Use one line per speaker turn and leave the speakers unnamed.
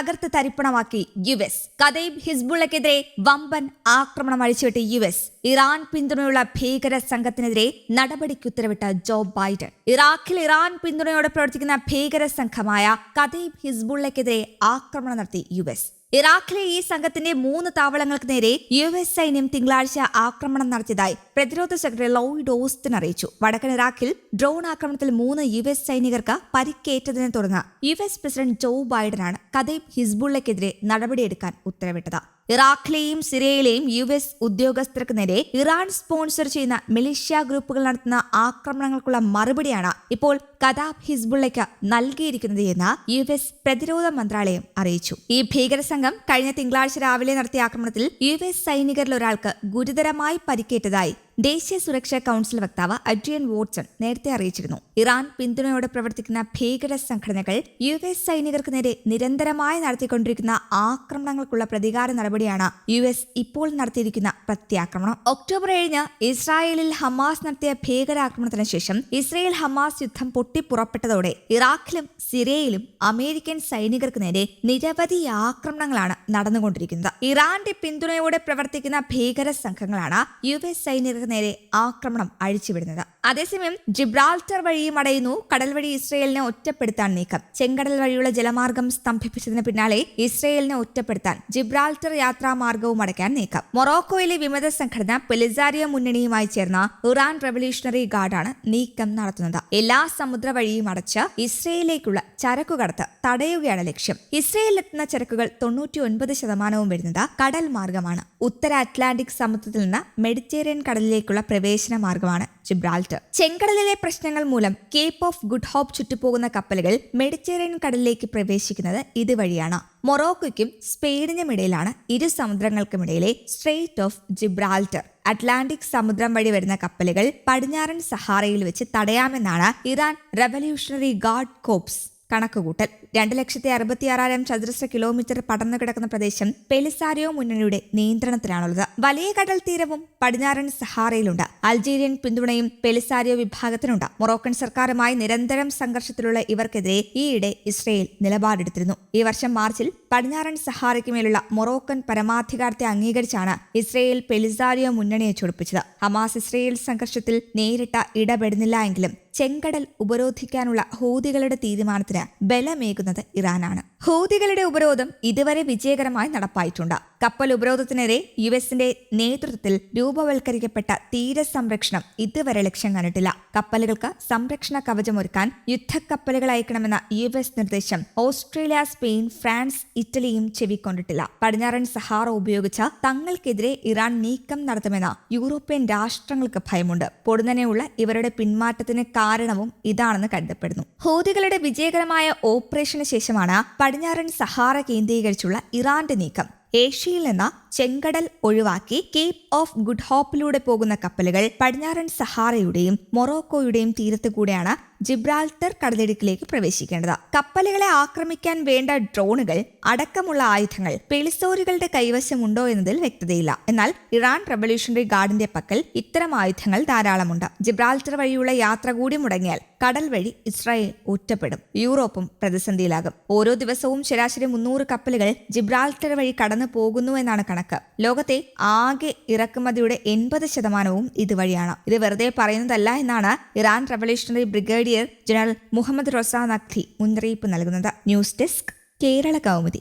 തകർത്ത് തരിപ്പണമാക്കി U S. കഥയും ഹിസ്ബുള്ളക്കെതിരെ വമ്പൻ ആക്രമണം അഴിച്ചുവിട്ട് യു എസ്. ഇറാൻ പിന്തുണയുള്ള ഭീകര സംഘത്തിനെതിരെ നടപടിക്ക് ഉത്തരവിട്ട ജോ ബൈഡൻ. ഇറാഖിൽ ഇറാൻ പിന്തുണയോടെ പ്രവർത്തിക്കുന്ന ഭീകര സംഘമായ കഥയും ഹിസ്ബുള്ളക്കെതിരെ ആക്രമണം നടത്തി യു എസ്. ഇറാഖിലെ ഈ സംഘത്തിന്റെ മൂന്ന് താവളങ്ങൾക്ക് നേരെ യു എസ് സൈന്യം തിങ്കളാഴ്ച ആക്രമണം നടത്തിയതായി പ്രതിരോധ സെക്രട്ടറി ലോയിഡ് ഓസ്റ്റിൻ അറിയിച്ചു. വടക്കൻ ഇറാഖിൽ ഡ്രോൺ ആക്രമണത്തിൽ മൂന്ന് യു എസ് സൈനികർക്ക് പരിക്കേറ്റതിനെ തുടർന്ന് യു എസ് പ്രസിഡന്റ് ജോ ബൈഡനാണ് കദീബ് ഹിസ്ബുള്ളക്കെതിരെ നടപടിയെടുക്കാൻ ഉത്തരവിട്ടത്. ഇറാഖിലെയും സിറിയയിലെയും യു എസ് ഉദ്യോഗസ്ഥർക്ക് നേരെ ഇറാൻ സ്പോൺസർ ചെയ്യുന്ന മിലിഷ്യ ഗ്രൂപ്പുകൾ നടത്തുന്ന ആക്രമണങ്ങൾക്കുള്ള മറുപടിയാണ് ഇപ്പോൾ കദാബ് ഹിസ്ബുള്ളയ്ക്ക് നൽകിയിരിക്കുന്നത് എന്ന് യു എസ് പ്രതിരോധ മന്ത്രാലയം അറിയിച്ചു. ഈ ഭീകര സംഘം കഴിഞ്ഞ തിങ്കളാഴ്ച രാവിലെ നടത്തിയ ആക്രമണത്തിൽ യു എസ് സൈനികരിൽ ഒരാൾക്ക് ഗുരുതരമായി പരിക്കേറ്റതായി ദേശീയ സുരക്ഷാ കൌൺസിൽ വക്താവ് അഡ്രിയൻ വോട്ട്സൺ നേരത്തെ അറിയിച്ചിരുന്നു. ഇറാൻ പിന്തുണയോടെ പ്രവർത്തിക്കുന്ന ഭീകര സംഘടനകൾ യു എസ് സൈനികർക്ക് നേരെ നിരന്തരമായി നടത്തിക്കൊണ്ടിരിക്കുന്ന ആക്രമണങ്ങൾക്കുള്ള പ്രതികാര നടപടിയാണ് യു എസ് ഇപ്പോൾ നടത്തിയിരിക്കുന്ന പ്രത്യാക്രമണം. ഒക്ടോബർ ഏഴിന് ഇസ്രായേലിൽ ഹമാസ് നടത്തിയ ഭീകരാക്രമണത്തിന് ശേഷം ഇസ്രായേൽ ഹമാസ് യുദ്ധം പൊട്ടിപ്പുറപ്പെട്ടതോടെ ഇറാഖിലും സിറിയയിലും അമേരിക്കൻ സൈനികർക്ക് നേരെ നിരവധി ആക്രമണങ്ങളാണ് നടന്നുകൊണ്ടിരിക്കുന്നത്. ഇറാന്റെ പിന്തുണയോടെ പ്രവർത്തിക്കുന്ന ഭീകര സംഘങ്ങളാണ് യു എസ് സൈനികർക്ക് നേരെ ആക്രമണം അഴിച്ചുവിടുന്നത്. അതേസമയം ജിബ്രാൾട്ടർ വഴിയും അടയുന്നു. കടൽ വഴി ഇസ്രയേലിനെ ഒറ്റപ്പെടുത്താൻ നീക്കം. ചെങ്കടൽ വഴിയുള്ള ജലമാർഗം സ്തംഭിപ്പിച്ചതിന് പിന്നാലെ ഇസ്രയേലിനെ ഒറ്റപ്പെടുത്താൻ ജിബ്രാൾട്ടർ യാത്രാമാർഗവും അടയ്ക്കാൻ നീക്കം. മൊറോക്കോയിലെ വിമത സംഘടന പെലിസാരിയ മുന്നണിയുമായി ചേർന്ന ഇറാൻ റവല്യൂഷണറി ഗാർഡാണ് നീക്കം നടത്തുന്നത്. എല്ലാ സമുദ്ര വഴിയും അടച്ച് ഇസ്രയേലിലേക്കുള്ള ചരക്കുകടത്ത് തടയുകയാണ് ലക്ഷ്യം. ഇസ്രയേലിലെത്തുന്ന ചരക്കുകൾ തൊണ്ണൂറ്റി ഒൻപത് ശതമാനവും വരുന്നത് കടൽ മാർഗമാണ്. ഉത്തര അറ്റ്ലാന്റിക് സമുദ്രത്തിൽ നിന്ന് മെഡിറ്റേറിയൻ കടലിലേക്കുള്ള പ്രവേശന മാർഗമാണ്. ജിബ്രാൾട്ടർ ചെങ്കടലിലെ പ്രശ്നങ്ങൾ മൂലം കേപ്പ് ഓഫ് ഗുഡ് ഹോപ്പ് ചുറ്റുപോകുന്ന കപ്പലുകൾ മെഡിറ്ററേനിയൻ കടലിലേക്ക് പ്രവേശിക്കുന്നത് ഇതുവഴിയാണ്. മൊറോക്കോയ്ക്കും സ്പെയിനിനും ഇടയിലാണ് ഇരു സമുദ്രങ്ങൾക്കുമിടയിലെ സ്ട്രെയിറ്റ് ഓഫ് ജിബ്രാൾട്ടർ അറ്റ്ലാന്റിക് സമുദ്രം വഴി വരുന്ന കപ്പലുകൾ പടിഞ്ഞാറൻ സഹാറയിൽ വെച്ച് തടയാമെന്നാണ് ഇറാൻ റവല്യൂഷണറി ഗാർഡ് കോപ്സ് കണക്കുകൂട്ടൽ. രണ്ട് ലക്ഷത്തി അറുപത്തി ആറായിരം ചതുരശ്ര കിലോമീറ്റർ പടർന്നു കിടക്കുന്ന പ്രദേശം പെലിസാരിയോ മുന്നണിയുടെ നിയന്ത്രണത്തിലാണുള്ളത്. വലിയ കടൽ തീരവും പടിഞ്ഞാറൻ സഹാറയിലുണ്ട്. അൾജീരിയൻ പിന്തുണയും പെലിസാരിയോ വിഭാഗത്തിനുണ്ട്. മൊറോക്കൻ സർക്കാരുമായി നിരന്തരം സംഘർഷത്തിലുള്ള ഇവർക്കെതിരെ ഈയിടെ ഇസ്രയേൽ നിലപാടെടുത്തിരുന്നു. ഈ വർഷം മാർച്ചിൽ പടിഞ്ഞാറൻ സഹാറയ്ക്ക് മേലുള്ള മൊറോക്കൻ പരമാധികാരത്തെ അംഗീകരിച്ചാണ് ഇസ്രയേൽ പെലിസാരിയോ മുന്നണിയെ ചൊടിപ്പിച്ചത്. ഹമാസ് ഇസ്രയേൽ സംഘർഷത്തിൽ നേരിട്ട ഇടപെടുന്നില്ല എങ്കിലും ചെങ്കടൽ ഉപരോധിക്കാനുള്ള ഹൂതികളുടെ തീരുമാനത്തിന് ബലമേകുന്നത് ഇറാനാണ്. ഹൂതികളുടെ ഉപരോധം ഇതുവരെ വിജയകരമായി നടപ്പായിട്ടുണ്ട്. കപ്പൽ ഉപരോധത്തിനെതിരെ യു എസിന്റെ നേതൃത്വത്തിൽ രൂപവൽക്കരിക്കപ്പെട്ട തീര സംരക്ഷണം ഇതുവരെ ലക്ഷ്യം കണ്ടിട്ടില്ല. കപ്പലുകൾക്ക് സംരക്ഷണ കവചമൊരുക്കാൻ യുദ്ധക്കപ്പലുകൾ അയക്കണമെന്ന യു എസ് നിർദ്ദേശം ഓസ്ട്രേലിയ സ്പെയിൻ ഫ്രാൻസ് ഇറ്റലിയും ചെവിക്കൊണ്ടിട്ടില്ല. പടിഞ്ഞാറൻ സഹാറ ഉപയോഗിച്ച് തങ്ങൾക്കെതിരെ ഇറാൻ നീക്കം നടത്തുമെന്ന യൂറോപ്യൻ രാഷ്ട്രങ്ങൾക്ക് ഭയമുണ്ട്. പൊടുന്നനെയുള്ള ഇവരുടെ പിന്മാറ്റത്തിന് കാരണവും ഇതാണെന്ന് കരുതപ്പെടുന്നു. ഹൂതികളുടെ വിജയകരമായ ഓപ്പറേഷന് ശേഷമാണ് പടിഞ്ഞാറൻ സഹാറ കേന്ദ്രീകരിച്ചുള്ള ഇറാന്റെ നീക്കം. ഏഷ്യയിൽ നിന്ന് ചെങ്കടൽ ഒഴിവാക്കി കേപ്പ് ഓഫ് ഗുഡ് ഹോപ്പിലൂടെ പോകുന്ന കപ്പലുകൾ പടിഞ്ഞാറൻ സഹാറയുടെയും മൊറോക്കോയുടെയും തീരത്ത് കൂടെയാണ് കടലിടുക്കിലേക്ക് പ്രവേശിക്കേണ്ടത്. കപ്പലുകളെ ആക്രമിക്കാൻ വേണ്ട ഡ്രോണുകൾ അടക്കമുള്ള ആയുധങ്ങൾ പെളിസോറുകളുടെ കൈവശമുണ്ടോ എന്നതിൽ വ്യക്തതയില്ല. എന്നാൽ ഇറാൻ റവല്യൂഷണറി ഗാർഡിന്റെ പക്കൽ ഇത്തരം ആയുധങ്ങൾ ധാരാളമുണ്ട്. ജിബ്രാൾട്ടർ വഴിയുള്ള യാത്ര കൂടി മുടങ്ങിയാൽ കടൽ വഴി ഇസ്രായേൽ ഒറ്റപ്പെടും. യൂറോപ്പും പ്രതിസന്ധിയിലാകും. ഓരോ ദിവസവും ശരാശരി മുന്നൂറ് കപ്പലുകൾ ജിബ്രാൾട്ടർ വഴി കടന്നു പോകുന്നു എന്നാണ് കണക്ക്. ലോകത്തെ ആകെ ഇറക്കുമതിയുടെ എൺപത് ശതമാനവും ഇതുവഴിയാണ്. ഇത് വെറുതെ പറയുന്നതല്ല എന്നാണ് Iran revolutionary brigadier general Muhammad റൊസാ നഖ്ലി മുന്നറിയിപ്പ് നൽകുന്നത്. News desk Kerala Kaumudi.